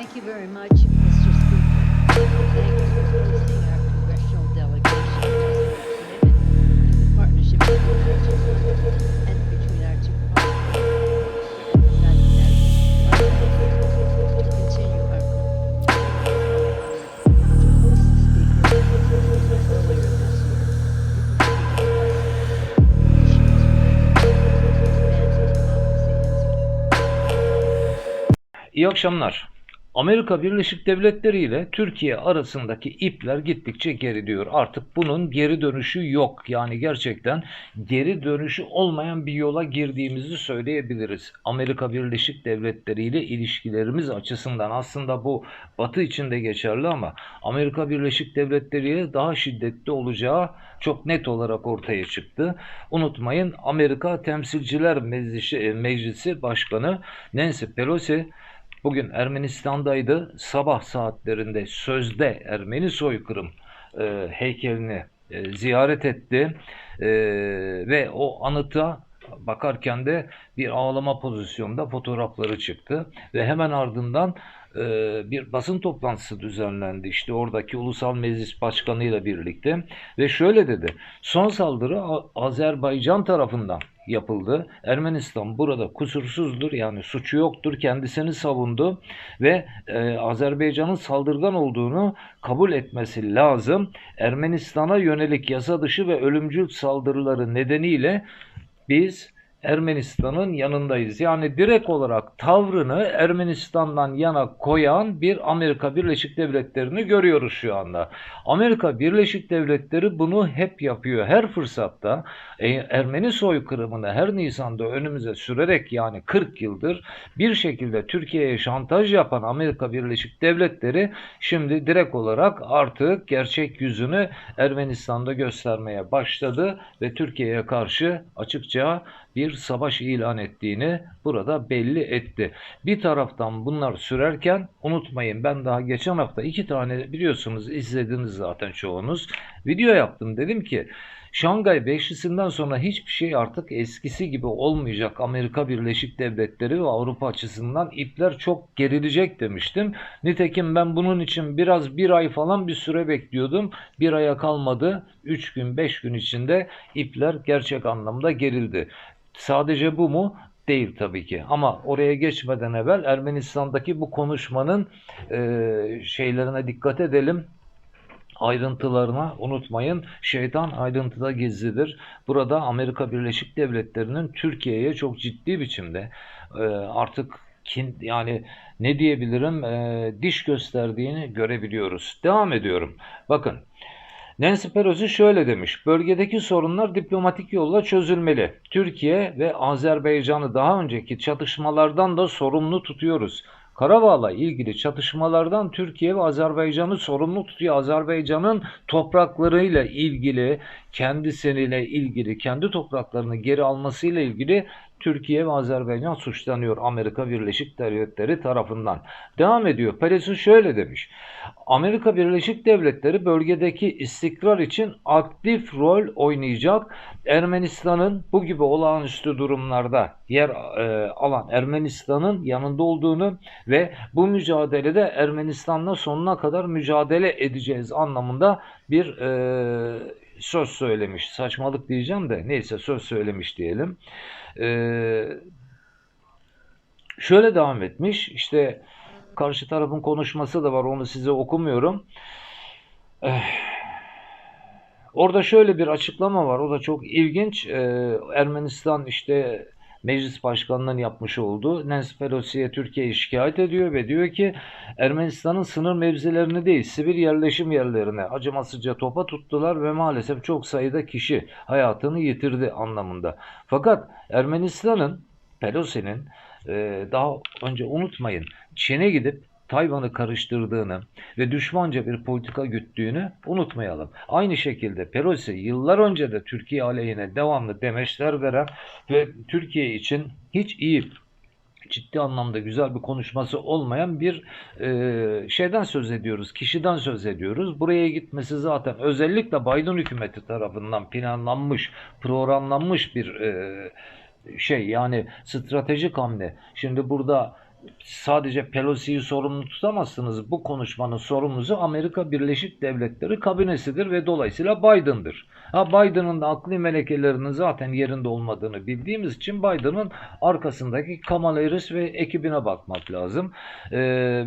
Thank you very much, Mr. Speaker. Thank you for hosting our congressional delegation to the partnership and between our two. İyi akşamlar. Amerika Birleşik Devletleri ile Türkiye arasındaki ipler gittikçe geriliyor. Artık bunun geri dönüşü yok. Yani gerçekten geri dönüşü olmayan bir yola girdiğimizi söyleyebiliriz. Amerika Birleşik Devletleri ile ilişkilerimiz açısından aslında bu Batı için de geçerli ama Amerika Birleşik Devletleri ile daha şiddetli olacağı çok net olarak ortaya çıktı. Unutmayın Amerika Temsilciler Meclisi, Meclisi Başkanı Nancy Pelosi Bugün Ermenistan'daydı. Sabah saatlerinde sözde Ermeni soykırım e, heykelini e, ziyaret etti E, ve o anıta bakarken de bir ağlama pozisyonda fotoğrafları çıktı ve hemen ardından bir basın toplantısı düzenlendi işte oradaki Ulusal Meclis Başkanı ile birlikte ve şöyle dedi son saldırı Azerbaycan tarafından yapıldı. Ermenistan burada kusursuzdur yani suçu yoktur kendisini savundu ve e, Azerbaycan'ın saldırgan olduğunu kabul etmesi lazım. Ermenistan'a yönelik yasa dışı ve ölümcül saldırıları nedeniyle biz Ermenistan'ın yanındayız. Yani direkt olarak tavrını Ermenistan'dan yana koyan bir Amerika Birleşik Devletleri'ni görüyoruz şu anda. Amerika Birleşik Devletleri bunu hep yapıyor. Her fırsatta e, Ermeni soykırımını her Nisan'da önümüze sürerek yani 40 yıldır bir şekilde Türkiye'ye şantaj yapan Amerika Birleşik Devletleri şimdi direkt olarak artık gerçek yüzünü Ermenistan'da göstermeye başladı ve Türkiye'ye karşı açıkça bir savaş ilan ettiğini burada belli etti. Bir taraftan bunlar sürerken unutmayın ben daha geçen hafta iki tane biliyorsunuz izlediniz zaten çoğunuz. Video yaptım dedim ki Şangay Beşlisi'nden sonra hiçbir şey artık eskisi gibi olmayacak. Amerika Birleşik Devletleri ve Avrupa açısından ipler çok gerilecek demiştim. Nitekim ben bunun için biraz bir ay falan bir süre bekliyordum. Bir aya kalmadı. 3 gün 5 gün içinde ipler gerçek anlamda gerildi. Sadece bu mu? Değil tabii ki. Ama oraya geçmeden evvel Ermenistan'daki bu konuşmanın e, şeylerine dikkat edelim ayrıntılarına unutmayın. Şeytan ayrıntıda gizlidir. Burada Amerika Birleşik Devletleri'nin Türkiye'ye çok ciddi biçimde e, artık kin, yani ne diyebilirim e, diş gösterdiğini görebiliyoruz. Devam ediyorum. Bakın Nancy Pelosi şöyle demiş. Bölgedeki sorunlar diplomatik yolla çözülmeli. Türkiye ve Azerbaycan'ı daha önceki çatışmalardan da sorumlu tutuyoruz. Karabağ'la ilgili çatışmalardan Türkiye ve Azerbaycan'ı sorumlu tutuyor. Azerbaycan'ın topraklarıyla ilgili, kendisiyle ilgili, kendi topraklarını geri almasıyla ilgili Türkiye ve Azerbaycan suçlanıyor Amerika Birleşik Devletleri tarafından. Devam ediyor. Pelosi şöyle demiş. Amerika Birleşik Devletleri bölgedeki istikrar için aktif rol oynayacak. Ermenistan'ın bu gibi olağanüstü durumlarda yer e, alan Ermenistan'ın yanında olduğunu ve bu mücadelede Ermenistan'la sonuna kadar mücadele edeceğiz anlamında bir e, söz söylemiş. Saçmalık diyeceğim de neyse söz söylemiş diyelim. E, şöyle devam etmiş. İşte karşı tarafın konuşması da var. Onu size okumuyorum. Eh, Orada şöyle bir açıklama var. O da çok ilginç. Ee, Ermenistan işte meclis başkanının yapmış olduğu Nancy Pelosi'ye Türkiye'yi şikayet ediyor ve diyor ki Ermenistan'ın sınır mevzilerini değil sivil yerleşim yerlerine acımasızca topa tuttular ve maalesef çok sayıda kişi hayatını yitirdi anlamında. Fakat Ermenistan'ın Pelosi'nin daha önce unutmayın Çin'e gidip Tayvan'ı karıştırdığını ve düşmanca bir politika güttüğünü unutmayalım. Aynı şekilde Pelosi yıllar önce de Türkiye aleyhine devamlı demeçler veren ve Türkiye için hiç iyi ciddi anlamda güzel bir konuşması olmayan bir e, şeyden söz ediyoruz, kişiden söz ediyoruz. Buraya gitmesi zaten özellikle Biden hükümeti tarafından planlanmış, programlanmış bir e, şey yani stratejik hamle. Şimdi burada sadece Pelosi'yi sorumlu tutamazsınız. Bu konuşmanın sorumlusu Amerika Birleşik Devletleri kabinesidir ve dolayısıyla Biden'dır. Ha Biden'ın da akli melekelerinin zaten yerinde olmadığını bildiğimiz için Biden'ın arkasındaki Kamala Harris ve ekibine bakmak lazım. Ee,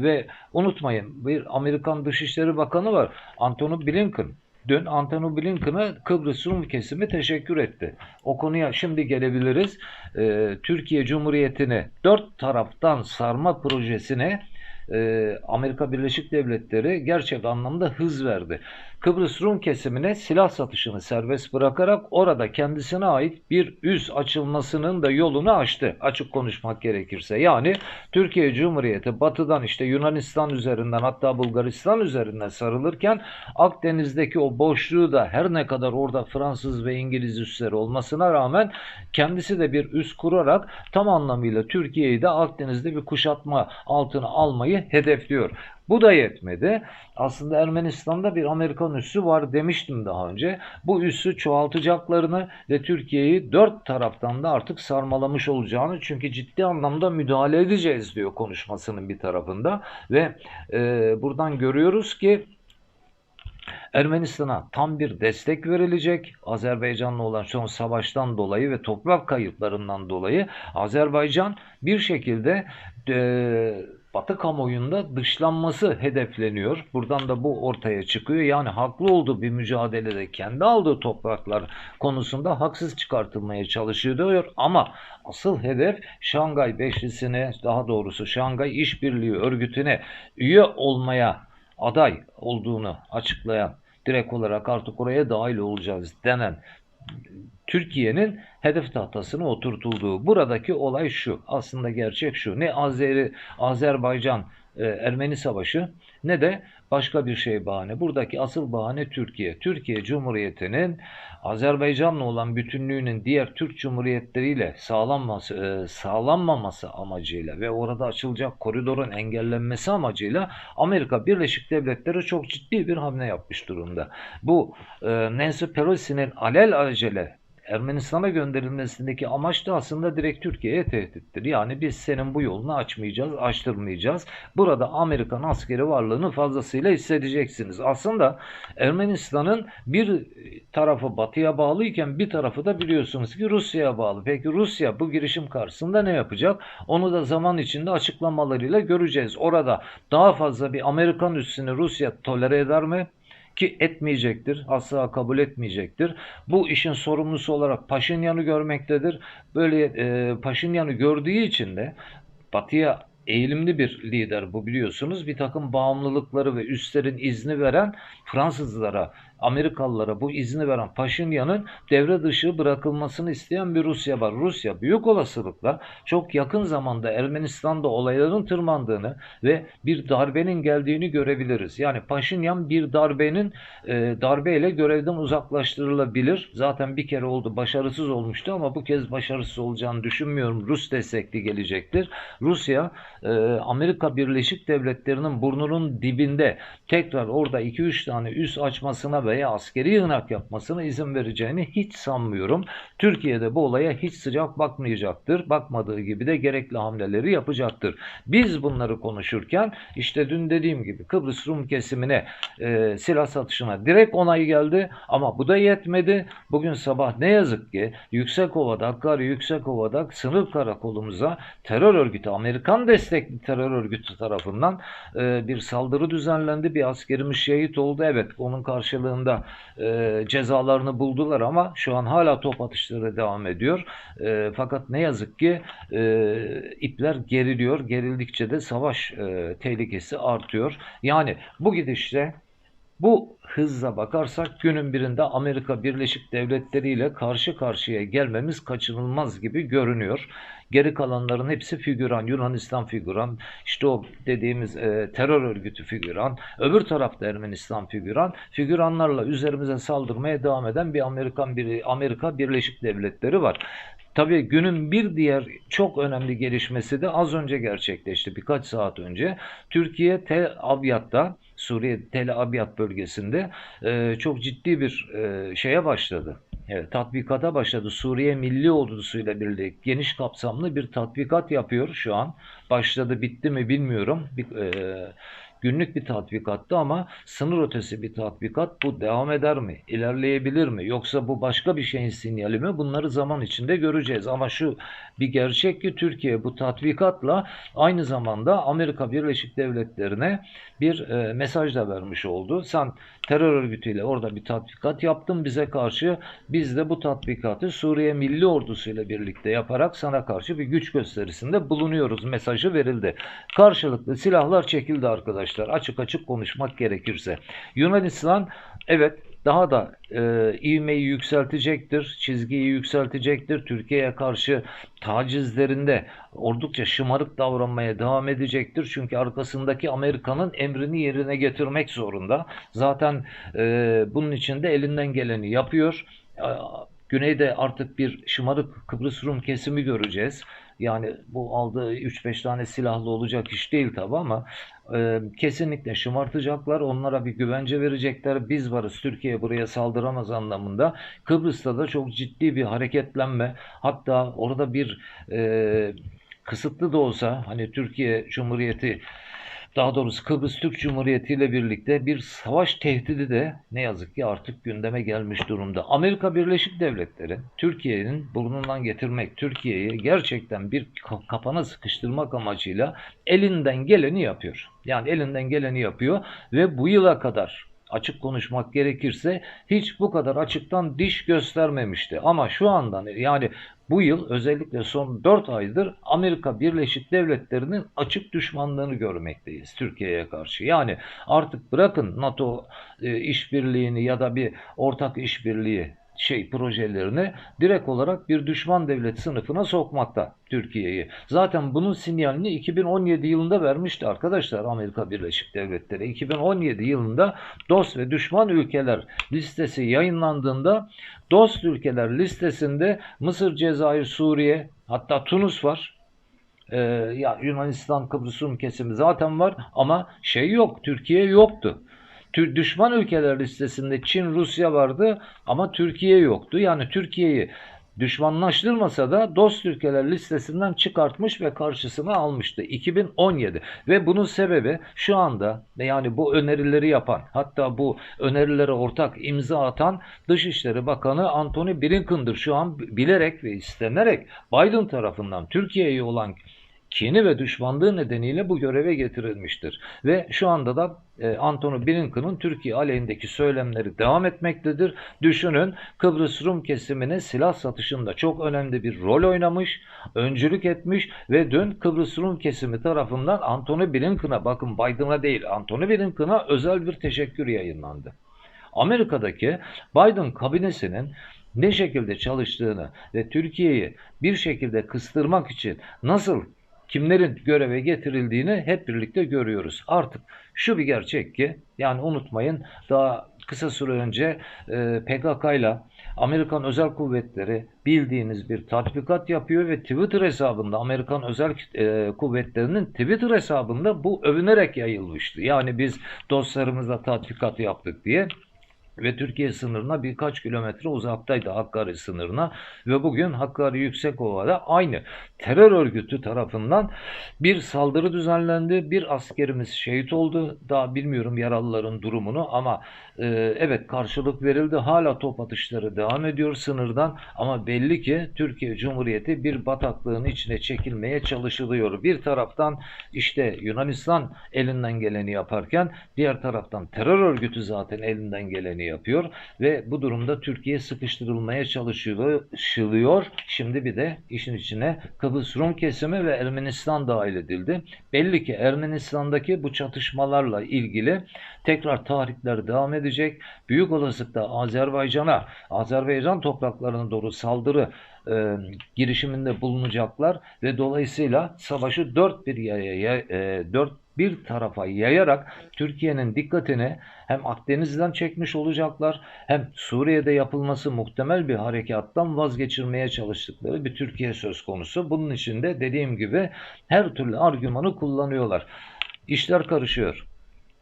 ve unutmayın bir Amerikan Dışişleri Bakanı var. Antony Blinken. Dün Antony Blinken'a Kıbrıs Rum kesimi teşekkür etti. O konuya şimdi gelebiliriz. Ee, Türkiye Cumhuriyeti'ni dört taraftan sarma projesine e, Amerika Birleşik Devletleri gerçek anlamda hız verdi. Kıbrıs Rum kesimine silah satışını serbest bırakarak orada kendisine ait bir üs açılmasının da yolunu açtı. Açık konuşmak gerekirse. Yani Türkiye Cumhuriyeti batıdan işte Yunanistan üzerinden hatta Bulgaristan üzerinden sarılırken Akdeniz'deki o boşluğu da her ne kadar orada Fransız ve İngiliz üsleri olmasına rağmen kendisi de bir üs kurarak tam anlamıyla Türkiye'yi de Akdeniz'de bir kuşatma altına almayı hedefliyor. Bu da yetmedi. Aslında Ermenistan'da bir Amerikan üssü var demiştim daha önce. Bu üssü çoğaltacaklarını ve Türkiye'yi dört taraftan da artık sarmalamış olacağını çünkü ciddi anlamda müdahale edeceğiz diyor konuşmasının bir tarafında ve e, buradan görüyoruz ki Ermenistan'a tam bir destek verilecek. Azerbaycan'la olan son savaştan dolayı ve toprak kayıplarından dolayı Azerbaycan bir şekilde e, Batı kamuoyunda dışlanması hedefleniyor. Buradan da bu ortaya çıkıyor. Yani haklı olduğu bir mücadelede kendi aldığı topraklar konusunda haksız çıkartılmaya çalışıyor diyor. Ama asıl hedef Şangay Beşlisi'ne daha doğrusu Şangay İşbirliği Örgütü'ne üye olmaya aday olduğunu açıklayan direkt olarak artık oraya dahil olacağız denen Türkiye'nin hedef tahtasına oturtulduğu. Buradaki olay şu. Aslında gerçek şu. Ne Azeri, Azerbaycan e, Ermeni savaşı ne de başka bir şey bahane. Buradaki asıl bahane Türkiye. Türkiye Cumhuriyeti'nin Azerbaycan'la olan bütünlüğünün diğer Türk Cumhuriyetleriyle sağlanması, e, sağlanmaması amacıyla ve orada açılacak koridorun engellenmesi amacıyla Amerika Birleşik Devletleri çok ciddi bir hamle yapmış durumda. Bu e, Nancy Pelosi'nin alel acele Ermenistan'a gönderilmesindeki amaç da aslında direkt Türkiye'ye tehdittir. Yani biz senin bu yolunu açmayacağız, açtırmayacağız. Burada Amerikan askeri varlığını fazlasıyla hissedeceksiniz. Aslında Ermenistan'ın bir tarafı batıya bağlıyken bir tarafı da biliyorsunuz ki Rusya'ya bağlı. Peki Rusya bu girişim karşısında ne yapacak? Onu da zaman içinde açıklamalarıyla göreceğiz. Orada daha fazla bir Amerikan üssünü Rusya tolere eder mi? Ki etmeyecektir. Asla kabul etmeyecektir. Bu işin sorumlusu olarak Paşinyan'ı görmektedir. Böyle e, Paşinyan'ı gördüğü için de Batı'ya eğilimli bir lider bu biliyorsunuz. Bir takım bağımlılıkları ve üstlerin izni veren Fransızlara, Amerikalılara bu izni veren Paşinyan'ın devre dışı bırakılmasını isteyen bir Rusya var. Rusya büyük olasılıkla çok yakın zamanda Ermenistan'da olayların tırmandığını ve bir darbenin geldiğini görebiliriz. Yani Paşinyan bir darbenin e, darbeyle görevden uzaklaştırılabilir. Zaten bir kere oldu başarısız olmuştu ama bu kez başarısız olacağını düşünmüyorum. Rus destekli gelecektir. Rusya e, Amerika Birleşik Devletleri'nin burnunun dibinde tekrar orada 2-3 tane üs açmasına veya askeri yığınak yapmasına izin vereceğini hiç sanmıyorum. Türkiye'de bu olaya hiç sıcak bakmayacaktır. Bakmadığı gibi de gerekli hamleleri yapacaktır. Biz bunları konuşurken işte dün dediğim gibi Kıbrıs Rum kesimine e, silah satışına direkt onay geldi ama bu da yetmedi. Bugün sabah ne yazık ki Yüksekova'da, Hakkari Yüksekova'da sınır karakolumuza terör örgütü, Amerikan destekli terör örgütü tarafından e, bir saldırı düzenlendi. Bir askerimiz şehit oldu. Evet onun karşılığında e, cezalarını buldular ama şu an hala top atışları devam ediyor. E, fakat ne yazık ki e, ipler geriliyor. Gerildikçe de savaş e, tehlikesi artıyor. Yani bu gidişle bu hızla bakarsak günün birinde Amerika Birleşik Devletleri ile karşı karşıya gelmemiz kaçınılmaz gibi görünüyor. Geri kalanların hepsi figüran, Yunanistan figüran, işte o dediğimiz e, terör örgütü figüran, öbür tarafta Ermenistan figüran, figüranlarla üzerimize saldırmaya devam eden bir Amerikan bir Amerika Birleşik Devletleri var. Tabii günün bir diğer çok önemli gelişmesi de az önce gerçekleşti. Birkaç saat önce Türkiye Tel Abyad'da Suriye Tel Abyad bölgesinde e, çok ciddi bir e, şeye başladı. Evet, tatbikata başladı. Suriye Milli Ordusu ile birlikte geniş kapsamlı bir tatbikat yapıyor şu an. Başladı, bitti mi bilmiyorum. Bir, e, günlük bir tatbikattı ama sınır ötesi bir tatbikat. Bu devam eder mi? İlerleyebilir mi? Yoksa bu başka bir şeyin sinyali mi? Bunları zaman içinde göreceğiz. Ama şu bir gerçek ki Türkiye bu tatbikatla aynı zamanda Amerika Birleşik Devletleri'ne bir e, mesaj da vermiş oldu. Sen terör örgütüyle orada bir tatbikat yaptın bize karşı. Biz de bu tatbikatı Suriye Milli Ordusu ile birlikte yaparak sana karşı bir güç gösterisinde bulunuyoruz mesajı verildi. Karşılıklı silahlar çekildi arkadaşlar. Açık açık konuşmak gerekirse. Yunanistan evet daha da e, ivmeyi yükseltecektir, çizgiyi yükseltecektir. Türkiye'ye karşı tacizlerinde oldukça şımarık davranmaya devam edecektir. Çünkü arkasındaki Amerika'nın emrini yerine getirmek zorunda. Zaten e, bunun için de elinden geleni yapıyor. Güneyde artık bir şımarık Kıbrıs Rum kesimi göreceğiz. Yani bu aldığı 3-5 tane silahlı olacak iş değil tabi ama e, kesinlikle şımartacaklar. Onlara bir güvence verecekler. Biz varız Türkiye buraya saldıramaz anlamında. Kıbrıs'ta da çok ciddi bir hareketlenme. Hatta orada bir e, kısıtlı da olsa hani Türkiye Cumhuriyeti daha doğrusu Kıbrıs Türk Cumhuriyeti ile birlikte bir savaş tehdidi de ne yazık ki artık gündeme gelmiş durumda. Amerika Birleşik Devletleri Türkiye'nin burnundan getirmek, Türkiye'yi gerçekten bir ka- kapana sıkıştırmak amacıyla elinden geleni yapıyor. Yani elinden geleni yapıyor ve bu yıla kadar açık konuşmak gerekirse hiç bu kadar açıktan diş göstermemişti. Ama şu andan yani bu yıl özellikle son 4 aydır Amerika Birleşik Devletleri'nin açık düşmanlığını görmekteyiz Türkiye'ye karşı. Yani artık bırakın NATO e, işbirliğini ya da bir ortak işbirliği şey projelerini direkt olarak bir düşman devlet sınıfına sokmakta Türkiye'yi. Zaten bunun sinyalini 2017 yılında vermişti arkadaşlar Amerika Birleşik Devletleri. 2017 yılında dost ve düşman ülkeler listesi yayınlandığında dost ülkeler listesinde Mısır, Cezayir, Suriye hatta Tunus var. Ee, ya Yunanistan, Kıbrıs Rum kesimi zaten var ama şey yok. Türkiye yoktu. Düşman ülkeler listesinde Çin, Rusya vardı ama Türkiye yoktu. Yani Türkiye'yi düşmanlaştırmasa da dost ülkeler listesinden çıkartmış ve karşısına almıştı 2017 ve bunun sebebi şu anda yani bu önerileri yapan hatta bu önerilere ortak imza atan Dışişleri Bakanı Antony Blinken'dır şu an bilerek ve istenerek Biden tarafından Türkiye'ye olan kini ve düşmanlığı nedeniyle bu göreve getirilmiştir. Ve şu anda da e, Antony Blinken'ın Türkiye aleyhindeki söylemleri devam etmektedir. Düşünün Kıbrıs Rum kesimine silah satışında çok önemli bir rol oynamış, öncülük etmiş ve dün Kıbrıs Rum kesimi tarafından Antony Blinken'a bakın Biden'a değil Antony Blinken'a özel bir teşekkür yayınlandı. Amerika'daki Biden kabinesinin ne şekilde çalıştığını ve Türkiye'yi bir şekilde kıstırmak için nasıl kimlerin göreve getirildiğini hep birlikte görüyoruz. Artık şu bir gerçek ki yani unutmayın daha kısa süre önce e, PKK ile Amerikan Özel Kuvvetleri bildiğiniz bir tatbikat yapıyor ve Twitter hesabında Amerikan Özel e, Kuvvetleri'nin Twitter hesabında bu övünerek yayılmıştı. Yani biz dostlarımızla tatbikat yaptık diye ve Türkiye sınırına birkaç kilometre uzaktaydı Hakkari sınırına ve bugün Hakkari Yüksekova'da aynı terör örgütü tarafından bir saldırı düzenlendi. Bir askerimiz şehit oldu. Daha bilmiyorum yaralıların durumunu ama e, evet karşılık verildi. Hala top atışları devam ediyor sınırdan ama belli ki Türkiye Cumhuriyeti bir bataklığın içine çekilmeye çalışılıyor. Bir taraftan işte Yunanistan elinden geleni yaparken diğer taraftan terör örgütü zaten elinden geleni yapıyor ve bu durumda Türkiye sıkıştırılmaya çalışılıyor. Şimdi bir de işin içine Kıbrıs Rum kesimi ve Ermenistan dahil edildi. Belli ki Ermenistan'daki bu çatışmalarla ilgili tekrar tahrikler devam edecek. Büyük olasılıkla Azerbaycan'a, Azerbaycan topraklarına doğru saldırı e, girişiminde bulunacaklar ve dolayısıyla savaşı dört bir yaya, yay- e, dört bir tarafa yayarak Türkiye'nin dikkatini hem Akdeniz'den çekmiş olacaklar hem Suriye'de yapılması muhtemel bir harekattan vazgeçirmeye çalıştıkları bir Türkiye söz konusu. Bunun için de dediğim gibi her türlü argümanı kullanıyorlar. İşler karışıyor.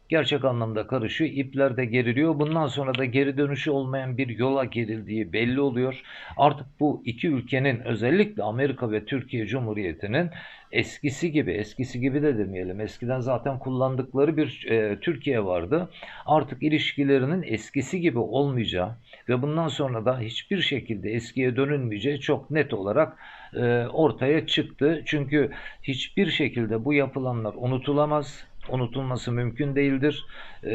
Gerçek anlamda karışıyor. İpler de geriliyor. Bundan sonra da geri dönüşü olmayan bir yola girildiği belli oluyor. Artık bu iki ülkenin özellikle Amerika ve Türkiye Cumhuriyeti'nin eskisi gibi, eskisi gibi de demeyelim. Eskiden zaten kullandıkları bir e, Türkiye vardı. Artık ilişkilerinin eskisi gibi olmayacağı ve bundan sonra da hiçbir şekilde eskiye dönülmeyeceği çok net olarak e, ortaya çıktı. Çünkü hiçbir şekilde bu yapılanlar unutulamaz. Unutulması mümkün değildir. Ee,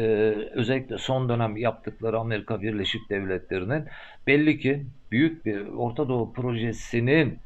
özellikle son dönem yaptıkları Amerika Birleşik Devletleri'nin belli ki büyük bir Orta Doğu projesinin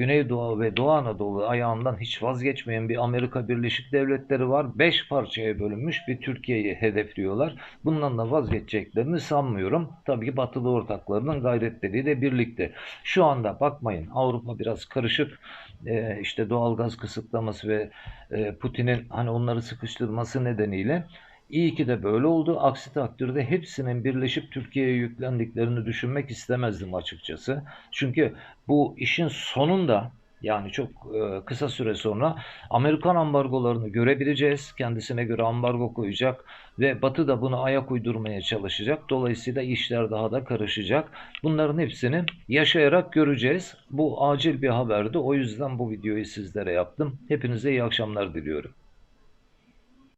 Güneydoğu ve Doğu Anadolu ayağından hiç vazgeçmeyen bir Amerika Birleşik Devletleri var. Beş parçaya bölünmüş bir Türkiye'yi hedefliyorlar. Bundan da vazgeçeceklerini sanmıyorum. Tabii ki batılı ortaklarının gayretleriyle birlikte. Şu anda bakmayın Avrupa biraz karışık. Ee, işte doğalgaz kısıtlaması ve e, Putin'in hani onları sıkıştırması nedeniyle İyi ki de böyle oldu. Aksi takdirde hepsinin birleşip Türkiye'ye yüklendiklerini düşünmek istemezdim açıkçası. Çünkü bu işin sonunda yani çok e, kısa süre sonra Amerikan ambargolarını görebileceğiz. Kendisine göre ambargo koyacak ve Batı da buna ayak uydurmaya çalışacak. Dolayısıyla işler daha da karışacak. Bunların hepsini yaşayarak göreceğiz. Bu acil bir haberdi. O yüzden bu videoyu sizlere yaptım. Hepinize iyi akşamlar diliyorum.